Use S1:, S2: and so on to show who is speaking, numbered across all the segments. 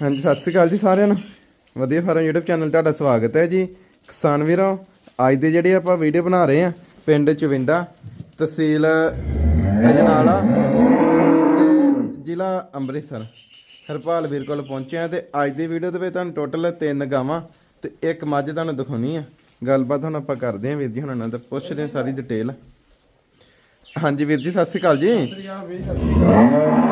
S1: ਹਾਂਜੀ, ਸਤਿ ਸ਼੍ਰੀ ਅਕਾਲ ਜੀ ਸਾਰਿਆਂ ਨੂੰ। ਵਧੀਆ ਫਾਰਮ YouTube ਚੈਨਲ ਤੁਹਾਡਾ ਸਵਾਗਤ ਹੈ ਜੀ। ਕਿਸਾਨ ਵੀਰੋ, ਅੱਜ ਦੇ ਜਿਹੜੇ ਆਪਾਂ ਵੀਡੀਓ ਬਣਾ ਰਹੇ ਆ ਪਿੰਡ ਚਵਿੰਡਾ ਤਹਿਸੀਲ ਅਜਨਾਲਾ ਤੇ ਜ਼ਿਲ੍ਹਾ ਅੰਮ੍ਰਿਤਸਰ। ਹਰਪਾਲ ਵੀਰ ਕੋਲ ਪਹੁੰਚਿਆ ਆ ਤੇ ਅੱਜ ਦੀ ਵੀਡੀਓ ਦੇ ਵਿੱਚ ਤੁਹਾਨੂੰ ਟੋਟਲ ਤਿੰਨ ਗਾਵਾਂ ਤੇ ਇੱਕ ਮੱਝ ਤੁਹਾਨੂੰ ਦਿਖਾਉਣੀ ਆ। ਗੱਲਬਾਤ ਹੁਣ ਆਪਾਂ ਕਰਦੇ ਆ ਵੀਰ ਜੀ, ਹੁਣਾਂ ਨਾਲ ਤੇ ਪੁੱਛਦੇ ਆ ਸਾਰੀ ਡਿਟੇਲ ਹਾਂਜੀ ਵੀਰ ਜੀ, ਸਤਿ ਸ਼੍ਰੀ ਅਕਾਲ ਜੀ।
S2: ਸ੍ਰੀ ਅਕਾਲ ਵੀਰ, ਸਤਿ ਸ੍ਰੀ ਅਕਾਲ।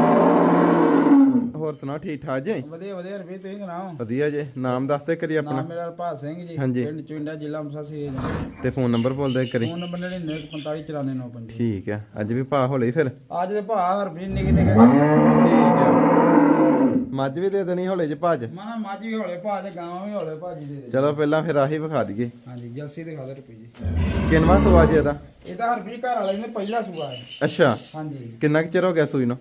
S1: ਹੋਰ ਸੁਣਾਓ ਠੀਕ ਠਾਕ ਜੀ?
S2: ਵਧੀਆ ਵਧੀਆ ਰਵੀ ਤੁਸੀਂ ਸੁਣਾਓ?
S1: ਵਧੀਆ ਜੀ ਨਾਮ ਦੱਸ ਦੇ ਕਰੀ ਆਪਣਾ।
S2: ਨਾਮ ਮੇਰਾ ਹਰਪਾਲ ਸਿੰਘ ਜੀ
S1: ਹਾਂਜੀ।
S2: ਪਿੰਡ ਚੁੰਡਾ ਜ਼ਿਲ੍ਹਾ ਅੰਮ੍ਰਿਤਸਰ ਸੀ
S1: ਤੇ ਫੋਨ ਨੰਬਰ ਬੋਲ ਦੇ ਕਰੀ
S2: ਫੋਨ ਨੰਬਰ 9945949950
S1: ਠੀਕ ਹੈ ਅੱਜ ਵੀ ਭਾ ਹੋਲੇ ਫਿਰ?
S2: ਅੱਜ ਦੇ ਭਾ ਹਰਪੀ ਨਿੱਕੇ ਨਿੱਕੇ
S1: ਠੀਕ ਹੈ ਮੱਝ ਵੀ ਦੇ ਦੇਣੀ ਹੋਲੇ ਚ ਭਾਜ
S2: ਮਾਨਾ ਮਾਝੀ ਵੀ ਹੌਲੇ ਭਾ ਤੇ ਗਾਵਾਂ ਵੀ ਹੌਲੇ ਭਾਜੀ ਦੇ ਦੇ
S1: ਚਲੋ ਪਹਿਲਾਂ ਫਿਰ ਆਹੀ ਵਿਖਾ ਦਈਏ।
S2: ਹਾਂਜੀ ਜਲਸੀ ਦਿਖਾ ਦੇ ਰੁਪਈ ਜੀ।
S1: ਕਿੰਨਵਾ ਸੂਆ ਜੀ ਇਹਦਾ?
S2: ਇਹਦਾ ਹਰਪੀ ਘਰ ਵਾਲੇ ਨੇ ਪਹਿਲਾ ਸੂਆ ਹੈ।
S1: ਅੱਛਾ।
S2: ਹਾਂਜੀ।
S1: ਕਿੰਨਾ ਕੁ ਚਿਰ ਹੋ ਗਿਆ ਸੂਈ ਨੂੰ?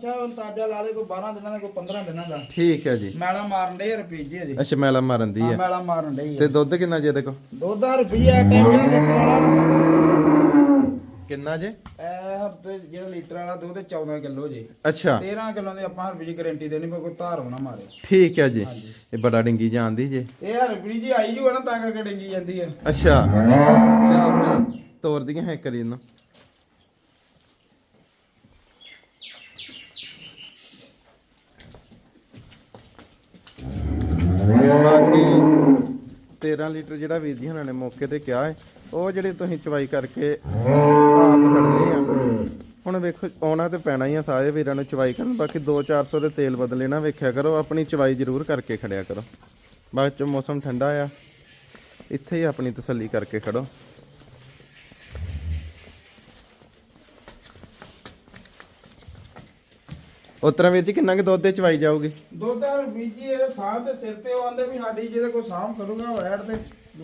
S2: ਆ ਬੱਚਾ ਹੁਣ ਤਾਜਾ ਲਾ ਲੇ ਕੋਈ 12 ਦਿਨਾਂ ਦਾ ਕੋਈ 15 ਦਿਨਾਂ ਦਾ।
S1: ਠੀਕ ਹੈ ਜੀ।
S2: ਮੈਲਾ ਮਾਰਨ ਦੇ ਰੁਪਈ ਜੀ ਇਹਦੀ।
S1: ਅੱਛਾ ਮੈਲਾ ਮਾਰਨ ਦੀ
S2: ਹਾਂ
S1: ਹੈ।
S2: ਮੈਲਾ ਮਾਰਨ ਦੇ
S1: ਤੇ ਦੁੱਧ ਕਿੰਨਾ ਜੀ ਕੋ
S2: ਦੁੱਧ ਦਾ ਰੁਪਈਆ ਟਾਈਮ ਲੀਟਰ
S1: ਕਿੰਨਾ ਜੀ?
S2: ਇਹ ਹਫ਼ਤੇ ਜਿਹੜਾ ਲੀਟਰ ਵਾਲਾ ਦੁੱਧ 14 ਕਿਲੋ ਜੀ।
S1: ਅੱਛਾ।
S2: 13 ਕਿਲੋ ਦੀ ਆਪਾਂ ਦੀ ਗਾਰੰਟੀ ਦੇਣੀ ਪਰ ਕੋਈ ਧਾਰ ਹੋਣਾ ਮਾਰੇ।
S1: ਠੀਕ ਹੈ ਜੀ। ਇਹ ਬੜਾ ਡਿੰਗੀ ਜਾਂਦੀ ਜੀ।
S2: ਇਹ ਹਰਬੀ ਜੀ ਆਈ ਜੂਗਾ ਨਾ ਤਾਂ ਕਰਕੇ ਡਿੰਗੀ ਜਾਂਦੀ ਹੈ।
S1: ਅੱਛਾ। ਤੋਰ ਦੀਆਂ ਹੈ ਕਰੀ ਇਹਨੂੰ ਬਾਕੀ 13 ਲੀਟਰ ਜਿਹੜਾ ਵੀਰ ਜੀ ਹੁਣਾਂ ਨੇ ਮੌਕੇ ਤੇ ਕਿਹਾ ਹੈ, ਉਹ ਜਿਹੜੇ ਤੁਸੀਂ ਚਵਾਈ ਕਰਕੇ ਆਪ ਖੜਦੇ ਆ। ਹੁਣ ਵੇਖੋ, ਆਉਣਾ ਤੇ ਪੈਣਾ ਹੀ ਆ ਸਾਰੇ ਵੀਰਾਂ ਨੂੰ ਚਵਾਈ ਕਰਨ, ਬਾਕੀ 2-400 ਦੇ ਤੇਲ ਬਦਲੇ ਨਾ ਵੇਖਿਆ ਕਰੋ, ਆਪਣੀ ਚਵਾਈ ਜ਼ਰੂਰ ਕਰਕੇ ਖੜਿਆ ਕਰੋ। ਬਾਅਦ ਚ ਮੌਸਮ ਠੰਡਾ ਆ, ਇੱਥੇ ਹੀ ਆਪਣੀ ਤਸੱਲੀ ਕਰਕੇ ਖੜੋ। ਉਤਰਾ ਵੀਰ ਜੀ ਕਿੰਨਾ ਕਿ ਦੁੱਧ ਦੇ ਚਵਾਈ ਜਾਊਗੀ?
S2: ਦੁੱਧ ਹਰਬੀ ਜੀ ਇਹਦੇ ਸਾਹ ਦੇ ਸਿਰ ਤੇ ਉਹ ਆਂਦੇ ਵੀ ਸਾਡੀ ਜਿਹਦੇ ਕੋਈ ਸਾਹ ਕਰੂਗਾ ਉਹ ਐਡ ਤੇ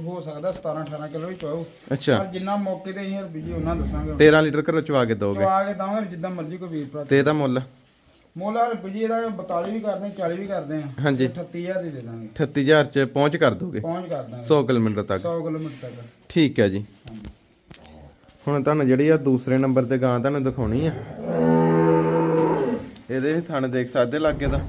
S2: ਹੋ ਸਕਦਾ 17 18 ਕਿਲੋ ਹੀ ਪਾਉ
S1: ਅੱਛਾ।
S2: ਪਰ ਜਿੰਨਾ ਮੌਕੇ ਤੇ ਅਸੀਂ ਹਰਬੀ ਜੀ ਉਹਨਾਂ ਦੱਸਾਂਗੇ।
S1: 13 ਲੀਟਰ ਘਰੋਂ ਚਵਾ ਕੇ ਦੋਗੇ?
S2: ਚਵਾ ਕੇ ਦਵਾਂਗੇ ਜਿੱਦਾਂ ਮਰਜ਼ੀ ਕੋਈ ਵੀਰ ਭਰਾ
S1: ਤੇ ਇਹਦਾ ਮੁੱਲ?
S2: ਮੋਲਾ ਹਰਬੀ ਜੀ ਇਹਦਾ 42 ਵੀ ਕਰਦੇ ਆ 40 ਵੀ ਕਰਦੇ ਆ।
S1: ਹਾਂਜੀ।
S2: 38000 ਦੀ ਦੇ ਦਾਂਗੇ।
S1: 38000 ਚ ਪਹੁੰਚ ਕਰ ਦੋਗੇ?
S2: ਪਹੁੰਚ ਕਰ ਦਾਂਗੇ।
S1: 100 ਕਿਲੋਮੀਟਰ ਤੱਕ?
S2: 100 ਕਿਲੋਮੀਟਰ ਤੱਕ।
S1: ਠੀਕ ਹੈ ਜੀ। ਹੁਣ ਤੁਹਾਨੂੰ ਜਿਹੜੀ ਆ ਦੂਸਰੇ ਨੰਬਰ ਤੇ ਗਾਂ ਤੁਹਾਨੂੰ ਦਿਖਾਉਣੀ ਆ। ਇਹਦੇ ਵੀ ਥਣ ਦੇਖ ਸਕਦੇ ਲੱਗੇ ਦਾ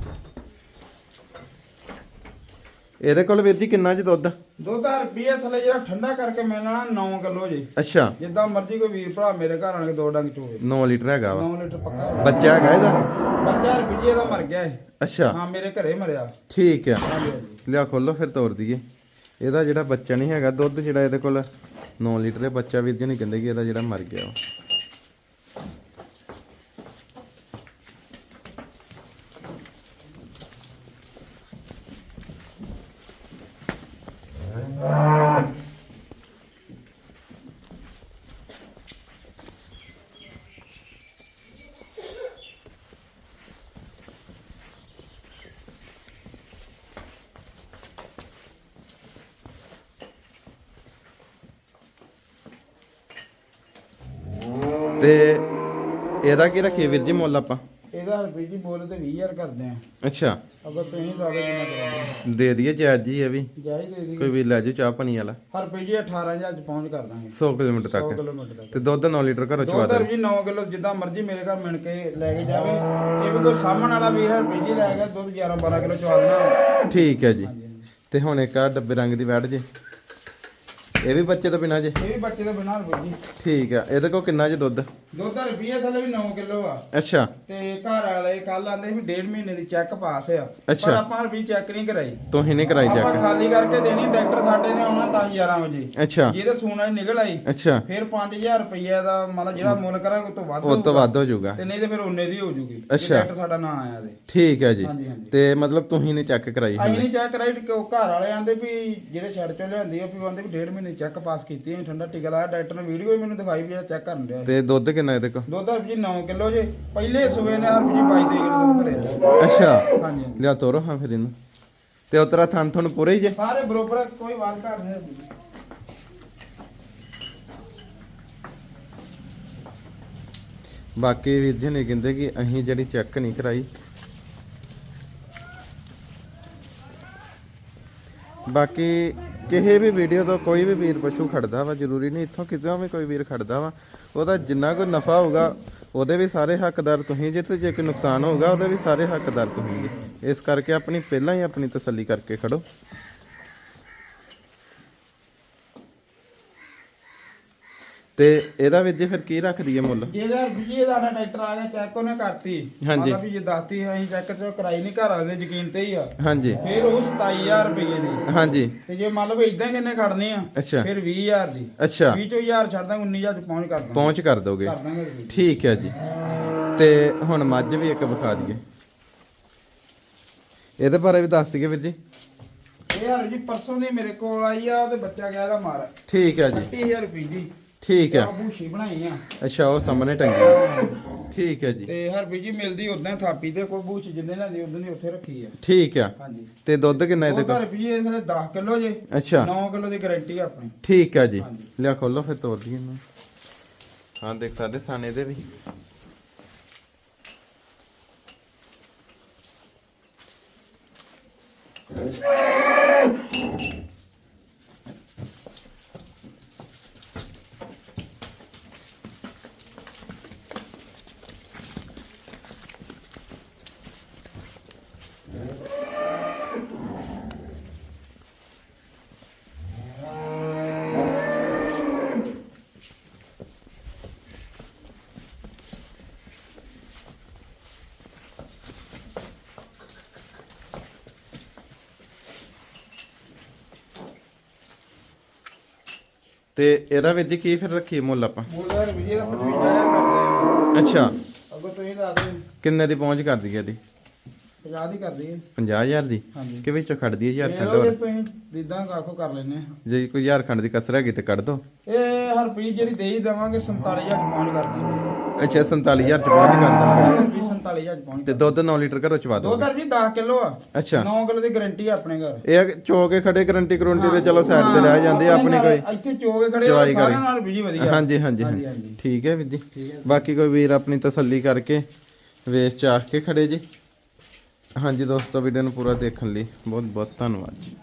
S1: ਇਹਦੇ ਕੋਲ ਵੀਰ ਜੀ ਕਿੰਨਾ ਜੀ ਦੁੱਧ?
S2: ਦੁੱਧ ਰੁਪਈਆ ਥੱਲੇ ਜਿਹੜਾ ਠੰਡਾ ਕਰਕੇ ਮਿਲਣਾ 9 ਕਿਲੋ ਜੀ।
S1: ਅੱਛਾ।
S2: ਜਿੱਦਾਂ ਮਰਜ਼ੀ ਕੋਈ ਵੀਰ ਭਰਾ ਮੇਰੇ ਘਰ ਆਣ ਕੇ ਦੋ ਡੰਗ ਚੋਵੇ।
S1: 9 ਲੀਟਰ ਹੈਗਾ ਵਾ।
S2: 9 ਲੀਟਰ ਪੱਕਾ।
S1: ਬੱਚਾ ਹੈਗਾ ਇਹਦਾ?
S2: ਬੱਚਾ ਰੁਪਈਏ ਦਾ ਮਰ ਗਿਆ ਇਹ।
S1: ਅੱਛਾ।
S2: ਹਾਂ ਮੇਰੇ ਘਰੇ ਮਰਿਆ।
S1: ਠੀਕ ਆ। ਲਿਆ ਖੋਲੋ ਫਿਰ ਤੋਰ ਦਈਏ। ਇਹਦਾ ਜਿਹੜਾ ਬੱਚਾ ਨਹੀਂ ਹੈਗਾ ਦੁੱਧ ਜਿਹੜਾ ਇਹਦੇ ਕੋਲ 9 ਲੀਟਰ ਦੇ ਬੱਚਾ ਵੀਰ ਜੀ ਨਹੀਂ ਕਹਿੰਦੇ ਕਿ ਇਹਦਾ ਜਿਹੜਾ ਮਰ ਗਿਆ ਵਾ। ਤੇ ਇਹਦਾ ਕੀ ਰੱਖੀਏ ਵੀਰ ਜੀ ਮੁੱਲ ਆਪਾਂ?
S2: ਇਹਦਾ ਰੁਪਈ ਜੀ ਬੋਲ ਤੇ 20000 ਕਰਦੇ ਆ।
S1: ਅੱਛਾ।
S2: ਅਗਰ ਤੁਸੀਂ ਜ਼ਿਆਦਾ ਜਿੰਨਾ ਕਰਾਉਂਦੇ
S1: ਦੇ ਦਈਏ ਜਾਇਜ਼ ਜੀ ਇਹ ਵੀ।
S2: ਜਾਈ ਦੇ ਦੀ
S1: ਕੋਈ ਵੀ ਲੈ ਜਾਓ ਚਾਹ ਪਾਣੀ ਵਾਲਾ।
S2: ਰੁਪਈ ਜੀ 18000 ਚ ਪਹੁੰਚ ਕਰ ਦਾਂਗੇ।
S1: 100 ਕਿਲੋਮੀਟਰ
S2: 100
S1: ਤੱਕ
S2: ਕਿਲੋਮੀਟਰ ਤੱਕ।
S1: ਤੇ ਦੁੱਧ 9 ਲੀਟਰ ਘਰੋਂ ਚਵਾ ਦੇ
S2: ਰੁਪਈ 9 ਕਿਲੋ ਜਿੱਦਾਂ ਮਰਜ਼ੀ ਮੇਰੇ ਘਰ ਮਿਲ ਕੇ ਲੈ ਕੇ ਜਾਵੇ। ਇਹ ਵੀ ਕੋਈ ਸਾਹਮਣ ਵਾਲਾ ਵੀਰ ਰੁਪਈ ਜੀ ਲੈ ਗਿਆ ਦੁੱਧ 11 12 ਕਿਲੋ ਚਵਾ ਦੇਣਾ।
S1: ਠੀਕ ਹੈ ਜੀ। ਤੇ ਹੁਣ ਇੱਕ ਆ ਡੱਬੇ ਰੰਗ ਦੀ ਵੈੜ ਜੇ। ਇਹ ਵੀ ਬੱਚੇ ਤੋਂ ਬਿਨਾ ਜੇ?
S2: ਇਹ ਵੀ ਬੱਚੇ ਦੇ ਬਿਨਾਂ ਰੁਪਈ ਜੀ
S1: ਠੀਕ ਆ ਇਹਦੇ ਕੋਲ ਕਿੰਨਾ ਜੇ ਦੁੱਧ?
S2: ਦੁੱਧ ਰੁਪਈਏ ਥੱਲੇ ਵੀ 9 ਕਿਲੋ ਆ।
S1: ਅੱਛਾ।
S2: ਤੇ ਘਰ ਵਾਲੇ ਕੱਲ ਆਂਦੇ ਵੀ ਡੇਢ ਮਹੀਨੇ ਦੀ ਚੈੱਕ ਪਾਸ ਆ। ਪਰ ਆਪਾਂ ਰੁਪਈ ਚੈੱਕ ਨਹੀਂ ਕਰਾਈ।
S1: ਤੁਸੀਂ ਨਹੀਂ ਕਰਾਈ
S2: ਆਪਾਂ
S1: ਚੈੱਕ?
S2: ਖਾਲੀ ਕਰਕੇ ਦੇਣੀ ਡਾਕਟਰ ਸਾਡੇ ਨੇ ਆਉਣਾ 10 11 ਵਜੇ।
S1: ਅੱਛਾ।
S2: ਜਿਹਦੇ ਸੂਣਾ ਨਿਕਲ ਆਈ
S1: ਅੱਛਾ।
S2: ਫਿਰ 5000 ਰੁਪਈਆ ਦਾ ਮਤਲਬ ਜਿਹੜਾ ਮੁੱਲ ਕਰਾਂਗੇ ਉਹ ਤੋਂ ਵੱਧ
S1: ਉਹ ਤੋਂ। ਵੱਧ ਹੋ ਜਾਊਗਾ।
S2: ਤੇ ਨਹੀਂ ਤੇ ਫਿਰ ਉਹਨੇ ਦੀ ਹੋ
S1: ਅੱਛਾ।
S2: ਡਾਕਟਰ ਸਾਡਾ ਨਾਂ ਆਇਆ ਤੇ।
S1: ਠੀਕ ਹੈ ਜੀ। ਤੇ ਮਤਲਬ ਤੁਸੀਂ ਨੇ ਚੈੱਕ ਕਰਾਈ
S2: ਅਸੀਂ ਨਹੀਂ ਚੈੱਕ ਕਰਾਈ ਕਿ ਉਹ ਘਰ ਵਾਲੇ ਆਂਦੇ ਵੀ ਜਿਹੜੇ ਛੱਡ ਚੋਂ ਲਿਆਂਦੀ ਆ ਵੀ ਆਂਦੇ ਵੀ ਡੇਢ ਮਹੀਨੇ ਚੈੱਕ ਪਾਸ ਕੀਤੀ ਆ ਠੰਡਾ ਟੀਕਾ ਲਾਇਆ ਡਾਕਟਰ ਨੇ ਵੀਡੀਓ ਵੀ ਮੈਨੂੰ ਦਿਖਾਈ ਵੀ ਜਿਹੜਾ ਚੈੱਕ ਕਰਨ ਰਿਹਾ
S1: ਤੇ ਦੁੱਧ ਕਿੰਨਾ ਇਹਦੇ ਕੋਲ?
S2: ਦੁੱਧ ਹਰਬ ਜੀ 9 ਕਿਲੋ ਜੇ ਪਹਿਲੇ ਸੂਏ ਨੇ ਹਰਬ ਜੀ 22 ਤਰੀਕ ਨੂੰ ਦੁੱਧ ਭਰਿਆ।
S1: ਅੱਛਾ।
S2: ਹਾਂਜੀ
S1: ਲਿਆ ਤੋਰੋ ਹਾਂ ਫਿਰ ਇਹਨੂੰ। ਤੇ ਉਤਰਾ ਥਣ ਤੁਹਾਨੂੰ ਪੂਰੇ ਹੀ ਜੇ?
S2: ਸਾਰੇ ਬਰੋਬਰ ਆ, ਕੋਈ ਵਾਦ ਘਾਟ ਨਹੀਂ।
S1: ਬਾਕੀ ਵੀਰ ਜੀ ਨੇ ਕਹਿੰਦੇ ਕਿ ਅਸੀਂ ਜਿਹੜੀ ਚੈੱਕ ਨਹੀਂ ਕਰਾਈ। ਬਾਕੀ ਕਿਸੇ ਵੀ ਵੀਡੀਓ ਤੋਂ ਕੋਈ ਵੀ ਵੀਰ ਪਸ਼ੂ ਖੜਦਾ ਵਾ, ਜ਼ਰੂਰੀ ਨਹੀਂ ਇੱਥੋਂ ਕਿਤੋਂ ਵੀ ਕੋਈ ਵੀਰ ਖੜਦਾ ਵਾ। ਉਹਦਾ ਜਿੰਨਾ ਕੋਈ ਨਫਾ ਹੋਊਗਾ, ਉਹਦੇ ਵੀ ਸਾਰੇ ਹੱਕਦਾਰ ਤੁਸੀਂ ਜੇ ਤੇ ਜੇ ਕੋਈ ਨੁਕਸਾਨ ਹੋਊਗਾ, ਉਹਦੇ ਵੀ ਸਾਰੇ ਹੱਕਦਾਰ ਤੁਸੀਂ ਜੀ। ਇਸ ਕਰਕੇ ਆਪਣੀ ਪਹਿਲਾਂ ਹੀ ਆਪਣੀ ਤਸੱਲੀ ਕਰਕੇ ਖੜੋ। ਤੇ ਇਹਦਾ ਵਿੱਚ ਜੀ ਫਿਰ ਕੀ ਰੱਖ ਦਈਏ ਮੁੱਲ?
S2: ਜੇਕਰ ਵੀ ਸਾਡਾ ਟਰੈਕਟਰ ਆ ਗਿਆ ਚੈੱਕ ਉਹਨੇ ਕਰਤੀ।
S1: ਹਾਂਜੀ।
S2: ਮਤਲਬ ਵੀ ਜੇ ਦੱਸਤੀ ਅਸੀਂ ਚੈੱਕ ਤੇ ਕਰਾਈ ਨਹੀਂ ਘਰ ਵਾਲੇ ਦੇ ਯਕੀਨ ਤੇ ਹੀ ਆ।
S1: ਹਾਂਜੀ।
S2: ਫਿਰ ਉਹ 27000 ਰੁਪਏ ਦੀ।
S1: ਹਾਂਜੀ।
S2: ਤੇ ਜੇ ਮੰਨ ਲਓ ਇਦਾਂ ਕਿੰਨੇ ਖੜਨੀ ਆ
S1: ਅੱਛਾ।
S2: ਫਿਰ 20000 ਦੀ।
S1: ਅੱਛਾ।
S2: 20 ਚੋਂ 1000 ਛੱਡ ਦਾਂਗੇ 19000 ਚ ਪਹੁੰਚ ਕਰ ਦਾਂਗੇ।
S1: ਪਹੁੰਚ ਕਰ ਦੋਗੇ।
S2: ਕਰ ਦਾਂਗੇ ਰੁਪਏ।
S1: ਠੀਕ ਹੈ ਜੀ। ਤੇ ਹੁਣ ਮੱਝ ਵੀ ਇੱਕ ਵਿਖਾ ਦਈਏ। ਇਹਦੇ ਬਾਰੇ ਵੀ ਦੱਸ ਦਈਏ ਵੀਰ ਜੀ।
S2: ਇਹ ਯਾਰ ਜੀ ਪਰਸੋਂ ਦੀ ਮੇਰੇ ਕੋਲ ਆਈ ਆ ਤੇ ਬੱਚਾ ਗਿਆ ਦਾ ਮਾਰ।
S1: ਠੀਕ ਹੈ ਜੀ।
S2: 30000 ਰੁਪਏ ਦੀ।
S1: ਠੀਕ ਹੈ।
S2: ਆ ਬੂਸ਼ੀ ਬਣਾਈ ਆ।
S1: ਅੱਛਾ ਉਹ ਸਾਹਮਣੇ ਟੰਗੀ। ਠੀਕ ਹੈ ਜੀ।
S2: ਤੇ ਹਰਪੀ ਜੀ ਮਿਲਦੀ ਉਦਾਂ ਥਾਪੀ ਤੇ ਕੋਈ ਬੂਸ਼ ਜਿੰਨੇ ਨਾ ਦੀ ਉਦੋਂ ਦੀ ਉੱਥੇ ਰੱਖੀ ਆ।
S1: ਠੀਕ ਆ।
S2: ਹਾਂਜੀ।
S1: ਤੇ ਦੁੱਧ ਕਿੰਨਾ ਇਹਦੇ
S2: ਉਹ
S1: ਕੋਲ?
S2: ਹਰਪੀ ਜੀ ਇਹ 10 ਕਿਲੋ ਜੇ।
S1: ਅੱਛਾ।
S2: 9 ਕਿਲੋ ਦੀ ਗਾਰੰਟੀ ਆਪਣੀ।
S1: ਠੀਕ ਆ ਜੀ।
S2: ਹਾਂਜੀ।
S1: ਲਿਆ ਖੋਲੋ ਫਿਰ ਤੋੜ ਦਈਏ ਇਹਨੂੰ। ਹਾਂ ਦੇਖ ਸਕਦੇ ਥਾਣੇ ਦੇ ਵੀ। ਤੇ ਇਹਦਾ ਵਿੱਚ ਜੀ ਕੀ ਫਿਰ ਰੱਖੀਏ ਮੁੱਲ ਆਪਾਂ?
S2: ਮੁੱਲ ਹਰਪੀ ਜੀ ਦਾ 55000 ਕਰਦੇ
S1: ਅੱਛਾ।
S2: ਆ ਅੱਗੋਂ ਤੁਸੀਂ ਦੱਸ ਦਿਓ।
S1: ਕਿੰਨੇ ਦੀ ਪਹੁੰਚ ਕਰ ਦਈਏ ਇਹਦੀ?
S2: 50 ਦੀ ਕਰ ਦਈਏ।
S1: 50000 ਦੀ?
S2: ਹਾਂਜੀ।
S1: ਕਿ ਵਿੱਚੋਂ ਖੜ ਦਈਏ ਯਾਰ ਖੰਡ ਹੋਰ?
S2: ਤੁਸੀਂ ਦਿਦਾਂ ਕਾਖੋ ਕਰ ਲੈਨੇ ਆ
S1: ਜੇ ਕੋਈ ਯਾਰ ਖੰਡ ਦੀ ਕਸਰ ਹੈਗੀ ਤੇ ਕੱਢ ਦੋ।
S2: ਇਹ ਹਰਪੀ ਜਿਹੜੀ ਦੇ ਹੀ ਦੇਵਾਂਗੇ 47000 ਚ ਪਹੁੰਚ ਕਰ ਦਾਂਗੇ
S1: ਅੱਛਾ 47000 ਚ ਪਹੁੰਚ ਕਰ ਦਾਂਗੇ
S2: ਹਰਪੀ 47000 ਚ ਪਹੁੰਚ
S1: ਤੇ ਦੁੱਧ 9 ਲੀਟਰ ਘਰੋਂ ਚਵਾ
S2: ਦੋ
S1: ਦੋਗੇ?
S2: ਜੀ 10 ਕਿਲੋ ਆ।
S1: ਅੱਛਾ।
S2: 9 ਕਿਲੋ ਦੀ ਗਾਰੰਟੀ ਆ ਆਪਣੇ ਘਰ।
S1: ਇਹ ਆ ਕਿ ਚੋ ਕੇ ਖੜੇ ਗਰੰਟੀ ਗਰੰਟੀ ਤੇ ਚਲੋ ਸਾਈਡ ਤੇ ਰਹਿ ਜਾਂਦੇ ਆ, ਆਪਣੀ ਕੋਈ
S2: ਇੱਥੇ ਚੋਗੇ ਖੜੇ
S1: ਚਵਾਈ
S2: ਸਾਰਿਆਂ
S1: ਕਰੀ।
S2: ਨਾਲ ਬਿਜ਼ੀ ਵਧੀਆ।
S1: ਹਾਂਜੀ ਹਾਂਜੀ
S2: ਹਾਂਜੀ,
S1: ਹਾਂਜੀ। ਠੀਕ ਹੈ ਵੀਰ ਜੀ। ਬਾਕੀ ਕੋਈ ਵੀਰ ਆਪਣੀ ਤਸੱਲੀ ਕਰਕੇ ਵੇਸ ਚਾਹ ਕੇ ਖੜੇ ਜੀ। ਹਾਂਜੀ ਦੋਸਤੋ ਵੀਡੀਓ ਨੂੰ ਪੂਰਾ ਦੇਖਣ ਲਈ ਬਹੁਤ ਬਹੁਤ ਧੰਨਵਾਦ ਜੀ।